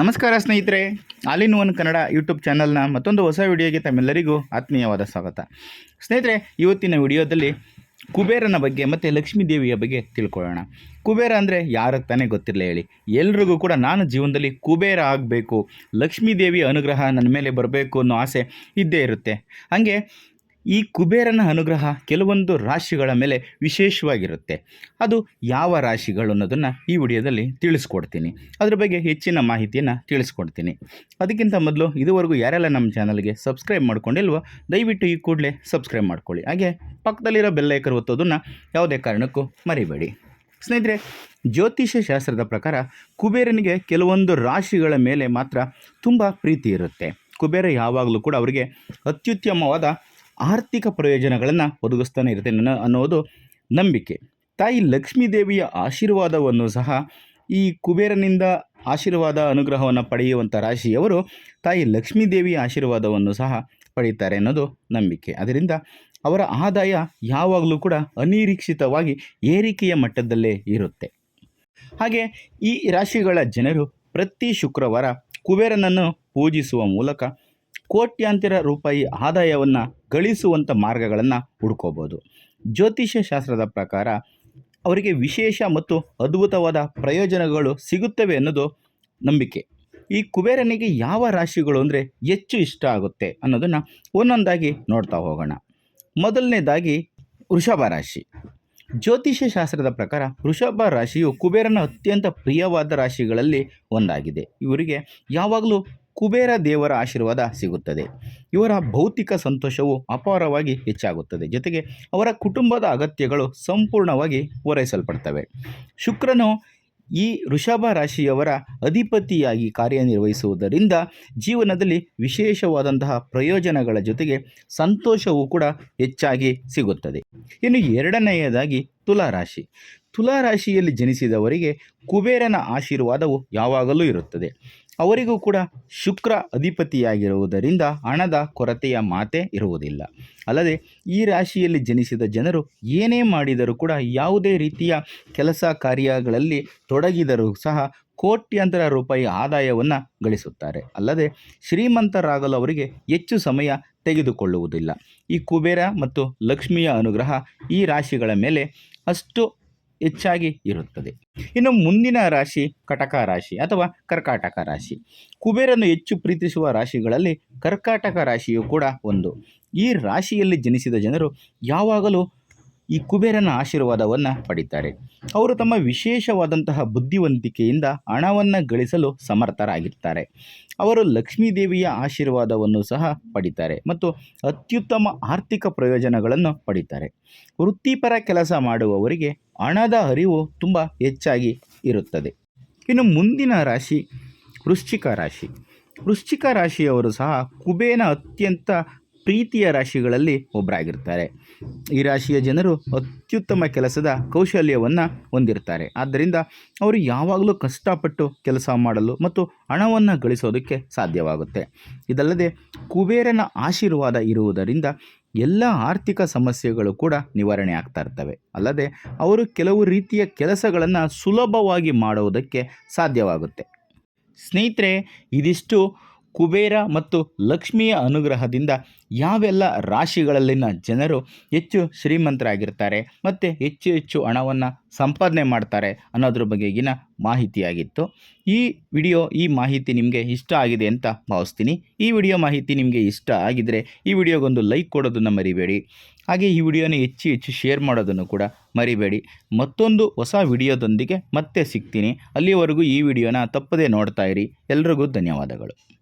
ನಮಸ್ಕಾರ ಸ್ನೇಹಿತರೆ all in one Kannada YouTube ಚಾನಲ್ನ ಮತ್ತೊಂದು ಹೊಸ ವಿಡಿಯೋಗೆ ತಮ್ಮೆಲ್ಲರಿಗೂ ಆತ್ಮೀಯವಾದ ಸ್ವಾಗತ. ಸ್ನೇಹಿತರೆ, ಇವತ್ತಿನ ವಿಡಿಯೋದಲ್ಲಿ ಕುಬೇರನ ಬಗ್ಗೆ ಮತ್ತು ಲಕ್ಷ್ಮೀ ದೇವಿಯ ಬಗ್ಗೆ ತಿಳ್ಕೊಳ್ಳೋಣ. ಕುಬೇರ ಅಂದರೆ ಯಾರಿಗೆ ತಾನೇ ಗೊತ್ತಿರಲಿ ಹೇಳಿ. ಎಲ್ರಿಗೂ ಕೂಡ ನಾನು ಜೀವನದಲ್ಲಿ ಕುಬೇರ ಆಗಬೇಕು. ಲಕ್ಷ್ಮೀ ದೇವಿಯ ಅನುಗ್ರಹ ನನ್ನ ಮೇಲೆ ಬರಬೇಕು ಅನ್ನೋ ಆಸೆ ಇದ್ದೇ ಇರುತ್ತೆ. ಹಾಗೆ ಈ ಕುಬೇರನ ಅನುಗ್ರಹ ಕೆಲವೊಂದು ರಾಶಿಗಳ ಮೇಲೆ ವಿಶೇಷವಾಗಿರುತ್ತೆ. ಅದು ಯಾವ ರಾಶಿಗಳು ಅನ್ನೋದನ್ನು ಈ ವಿಡಿಯೋದಲ್ಲಿ ತಿಳಿಸ್ಕೊಡ್ತೀನಿ. ಅದ್ರ ಬಗ್ಗೆ ಹೆಚ್ಚಿನ ಮಾಹಿತಿಯನ್ನು ತಿಳಿಸ್ಕೊಡ್ತೀನಿ. ಅದಕ್ಕಿಂತ ಮೊದಲು ಇದುವರೆಗೂ ಯಾರೆಲ್ಲ ನಮ್ಮ ಚಾನಲ್ಗೆ ಸಬ್ಸ್ಕ್ರೈಬ್ ಮಾಡ್ಕೊಂಡಿಲ್ವೋ, ದಯವಿಟ್ಟು ಈ ಕೂಡಲೇ ಸಬ್ಸ್ಕ್ರೈಬ್ ಮಾಡ್ಕೊಳ್ಳಿ. ಹಾಗೆ ಪಕ್ಕದಲ್ಲಿರೋ ಬೆಲ್ಲೈಕರ್ ಒತ್ತೋದನ್ನು ಯಾವುದೇ ಕಾರಣಕ್ಕೂ ಮರಿಬೇಡಿ. ಸ್ನೇಹಿತರೆ, ಜ್ಯೋತಿಷ್ಯ ಶಾಸ್ತ್ರದ ಪ್ರಕಾರ ಕುಬೇರನಿಗೆ ಕೆಲವೊಂದು ರಾಶಿಗಳ ಮೇಲೆ ಮಾತ್ರ ತುಂಬ ಪ್ರೀತಿ ಇರುತ್ತೆ. ಕುಬೇರ ಯಾವಾಗಲೂ ಕೂಡ ಅವರಿಗೆ ಅತ್ಯುತ್ತಮವಾದ ಆರ್ಥಿಕ ಪ್ರಯೋಜನಗಳನ್ನು ಒದಗಿಸ್ತಾನೆ ಇರುತ್ತೆ ನನ್ನ ಅನ್ನೋದು ನಂಬಿಕೆ. ತಾಯಿ ಲಕ್ಷ್ಮೀ ದೇವಿಯ ಆಶೀರ್ವಾದವನ್ನು ಸಹ ಈ ಕುಬೇರನಿಂದ ಆಶೀರ್ವಾದ ಅನುಗ್ರಹವನ್ನು ಪಡೆಯುವಂಥ ರಾಶಿಯವರು ತಾಯಿ ಲಕ್ಷ್ಮೀ ದೇವಿಯ ಆಶೀರ್ವಾದವನ್ನು ಸಹ ಪಡೀತಾರೆ ಅನ್ನೋದು ನಂಬಿಕೆ. ಅದರಿಂದ ಅವರ ಆದಾಯ ಯಾವಾಗಲೂ ಕೂಡ ಅನಿರೀಕ್ಷಿತವಾಗಿ ಏರಿಕೆಯ ಮಟ್ಟದಲ್ಲೇ ಇರುತ್ತೆ. ಹಾಗೆ ಈ ರಾಶಿಗಳ ಜನರು ಪ್ರತಿ ಶುಕ್ರವಾರ ಕುಬೇರನನ್ನು ಪೂಜಿಸುವ ಮೂಲಕ ಕೋಟ್ಯಾಂತರ ರೂಪಾಯಿ ಆದಾಯವನ್ನು ಗಳಿಸುವಂಥ ಮಾರ್ಗಗಳನ್ನು ಹುಡ್ಕೋಬೋದು. ಜ್ಯೋತಿಷ್ಯ ಶಾಸ್ತ್ರದ ಪ್ರಕಾರ ಅವರಿಗೆ ವಿಶೇಷ ಮತ್ತು ಅದ್ಭುತವಾದ ಪ್ರಯೋಜನಗಳು ಸಿಗುತ್ತವೆ ಅನ್ನೋದು ನಂಬಿಕೆ. ಈ ಕುಬೇರನಿಗೆ ಯಾವ ರಾಶಿಗಳು ಅಂದರೆ ಹೆಚ್ಚು ಇಷ್ಟ ಆಗುತ್ತೆ ಅನ್ನೋದನ್ನು ಒಂದೊಂದಾಗಿ ನೋಡ್ತಾ ಹೋಗೋಣ. ಮೊದಲನೇದಾಗಿ ವೃಷಭ ರಾಶಿ. ಜ್ಯೋತಿಷ್ಯ ಶಾಸ್ತ್ರದ ಪ್ರಕಾರ ವೃಷಭ ರಾಶಿಯು ಕುಬೇರನ ಅತ್ಯಂತ ಪ್ರಿಯವಾದ ರಾಶಿಗಳಲ್ಲಿ ಒಂದಾಗಿದೆ. ಇವರಿಗೆ ಯಾವಾಗಲೂ ಕುಬೇರ ದೇವರ ಆಶೀರ್ವಾದ ಸಿಗುತ್ತದೆ. ಇವರ ಭೌತಿಕ ಸಂತೋಷವು ಅಪಾರವಾಗಿ ಹೆಚ್ಚಾಗುತ್ತದೆ. ಜೊತೆಗೆ ಅವರ ಕುಟುಂಬದ ಅಗತ್ಯಗಳು ಸಂಪೂರ್ಣವಾಗಿ ಪೂರೈಸಲ್ಪಡ್ತವೆ. ಶುಕ್ರನು ಈ ವೃಷಭ ರಾಶಿಯವರ ಅಧಿಪತಿಯಾಗಿ ಕಾರ್ಯನಿರ್ವಹಿಸುವುದರಿಂದ ಜೀವನದಲ್ಲಿ ವಿಶೇಷವಾದಂತಹ ಪ್ರಯೋಜನಗಳ ಜೊತೆಗೆ ಸಂತೋಷವೂ ಕೂಡ ಹೆಚ್ಚಾಗಿ ಸಿಗುತ್ತದೆ. ಇನ್ನು ಎರಡನೆಯದಾಗಿ ತುಲಾರಾಶಿ ತುಲಾರಾಶಿಯಲ್ಲಿ ಜನಿಸಿದವರಿಗೆ ಕುಬೇರನ ಆಶೀರ್ವಾದವು ಯಾವಾಗಲೂ ಇರುತ್ತದೆ. ಅವರಿಗೂ ಕೂಡ ಶುಕ್ರ ಅಧಿಪತಿಯಾಗಿರುವುದರಿಂದ ಹಣದ ಕೊರತೆಯ ಮಾತೇ ಇರುವುದಿಲ್ಲ. ಅಲ್ಲದೆ ಈ ರಾಶಿಯಲ್ಲಿ ಜನಿಸಿದ ಜನರು ಏನೇ ಮಾಡಿದರೂ ಕೂಡ ಯಾವುದೇ ರೀತಿಯ ಕೆಲಸ ಕಾರ್ಯಗಳಲ್ಲಿ ತೊಡಗಿದರೂ ಸಹ ಕೋಟ್ಯಂತರ ರೂಪಾಯಿ ಆದಾಯವನ್ನು ಗಳಿಸುತ್ತಾರೆ. ಅಲ್ಲದೆ ಶ್ರೀಮಂತರಾಗಲು ಅವರಿಗೆ ಹೆಚ್ಚು ಸಮಯ ತೆಗೆದುಕೊಳ್ಳುವುದಿಲ್ಲ. ಈ ಕುಬೇರ ಮತ್ತು ಲಕ್ಷ್ಮಿಯ ಅನುಗ್ರಹ ಈ ರಾಶಿಗಳ ಮೇಲೆ ಅಷ್ಟು ಹೆಚ್ಚಾಗಿ ಇರುತ್ತದೆ. ಇನ್ನು ಮುಂದಿನ ರಾಶಿ ಕಟಕ ರಾಶಿ ಅಥವಾ ಕರ್ಕಾಟಕ ರಾಶಿ. ಕುಬೇರನ್ನು ಹೆಚ್ಚು ಪ್ರೀತಿಸುವ ರಾಶಿಗಳಲ್ಲಿ ಕರ್ಕಾಟಕ ರಾಶಿಯು ಕೂಡ ಒಂದು. ಈ ರಾಶಿಯಲ್ಲಿ ಜನಿಸಿದ ಜನರು ಯಾವಾಗಲೂ ಈ ಕುಬೇರನ ಆಶೀರ್ವಾದವನ್ನು ಪಡಿತಾರೆ. ಅವರು ತಮ್ಮ ವಿಶೇಷವಾದಂತಹ ಬುದ್ಧಿವಂತಿಕೆಯಿಂದ ಹಣವನ್ನು ಗಳಿಸಲು ಸಮರ್ಥರಾಗಿರ್ತಾರೆ. ಅವರು ಲಕ್ಷ್ಮೀದೇವಿಯ ಆಶೀರ್ವಾದವನ್ನು ಸಹ ಪಡಿತಾರೆ ಮತ್ತು ಅತ್ಯುತ್ತಮ ಆರ್ಥಿಕ ಪ್ರಯೋಜನಗಳನ್ನು ಪಡಿತಾರೆ. ವೃತ್ತಿಪರ ಕೆಲಸ ಮಾಡುವವರಿಗೆ ಹಣದ ಅರಿವು ತುಂಬ ಹೆಚ್ಚಾಗಿ ಇರುತ್ತದೆ. ಇನ್ನು ಮುಂದಿನ ರಾಶಿ ವೃಶ್ಚಿಕ ರಾಶಿ. ವೃಶ್ಚಿಕ ರಾಶಿಯವರು ಸಹ ಕುಬೇನ ಅತ್ಯಂತ ಪ್ರೀತಿಯ ರಾಶಿಗಳಲ್ಲಿ ಒಬ್ಬರಾಗಿರ್ತಾರೆ ಈ ರಾಶಿಯ ಜನರು ಅತ್ಯುತ್ತಮ ಕೆಲಸದ ಕೌಶಲ್ಯವನ್ನು ಹೊಂದಿರ್ತಾರೆ. ಆದ್ದರಿಂದ ಅವರು ಯಾವಾಗಲೂ ಕಷ್ಟಪಟ್ಟು ಕೆಲಸ ಮಾಡಲು ಮತ್ತು ಹಣವನ್ನು ಗಳಿಸೋದಕ್ಕೆ ಸಾಧ್ಯವಾಗುತ್ತೆ. ಇದಲ್ಲದೆ ಕುಬೇರನ ಆಶೀರ್ವಾದ ಇರುವುದರಿಂದ ಎಲ್ಲ ಆರ್ಥಿಕ ಸಮಸ್ಯೆಗಳು ಕೂಡ ನಿವಾರಣೆ ಆಗ್ತಾ ಇರ್ತವೆ. ಅಲ್ಲದೆ ಅವರು ಕೆಲವು ರೀತಿಯ ಕೆಲಸಗಳನ್ನು ಸುಲಭವಾಗಿ ಮಾಡುವುದಕ್ಕೆ ಸಾಧ್ಯವಾಗುತ್ತೆ. ಸ್ನೇಹಿತರೆ, ಇದಿಷ್ಟು ಕುಬೇರ ಮತ್ತು ಲಕ್ಷ್ಮಿಯ ಅನುಗ್ರಹದಿಂದ ಯಾವೆಲ್ಲ ರಾಶಿಗಳಲ್ಲಿನ ಜನರು ಹೆಚ್ಚು ಶ್ರೀಮಂತರಾಗಿರ್ತಾರೆ ಮತ್ತು ಹೆಚ್ಚು ಹೆಚ್ಚು ಹಣವನ್ನು ಸಂಪಾದನೆ ಮಾಡ್ತಾರೆ ಅನ್ನೋದ್ರ ಬಗೆಗಿನ ಮಾಹಿತಿಯಾಗಿತ್ತು. ಈ ವಿಡಿಯೋ, ಈ ಮಾಹಿತಿ ನಿಮಗೆ ಇಷ್ಟ ಆಗಿದೆ ಅಂತ ಭಾವಿಸ್ತೀನಿ. ಈ ವಿಡಿಯೋ ಮಾಹಿತಿ ನಿಮಗೆ ಇಷ್ಟ ಆಗಿದರೆ ಈ ವಿಡಿಯೋಗೊಂದು ಲೈಕ್ ಕೊಡೋದನ್ನು ಮರಿಬೇಡಿ. ಹಾಗೆ ಈ ವಿಡಿಯೋನ ಹೆಚ್ಚು ಹೆಚ್ಚು ಶೇರ್ ಮಾಡೋದನ್ನು ಕೂಡ ಮರಿಬೇಡಿ. ಮತ್ತೊಂದು ಹೊಸ ವಿಡಿಯೋದೊಂದಿಗೆ ಮತ್ತೆ ಸಿಗ್ತೀನಿ. ಅಲ್ಲಿವರೆಗೂ ಈ ವಿಡಿಯೋನ ತಪ್ಪದೇ ನೋಡ್ತಾ ಇರಿ. ಎಲ್ರಿಗೂ ಧನ್ಯವಾದಗಳು.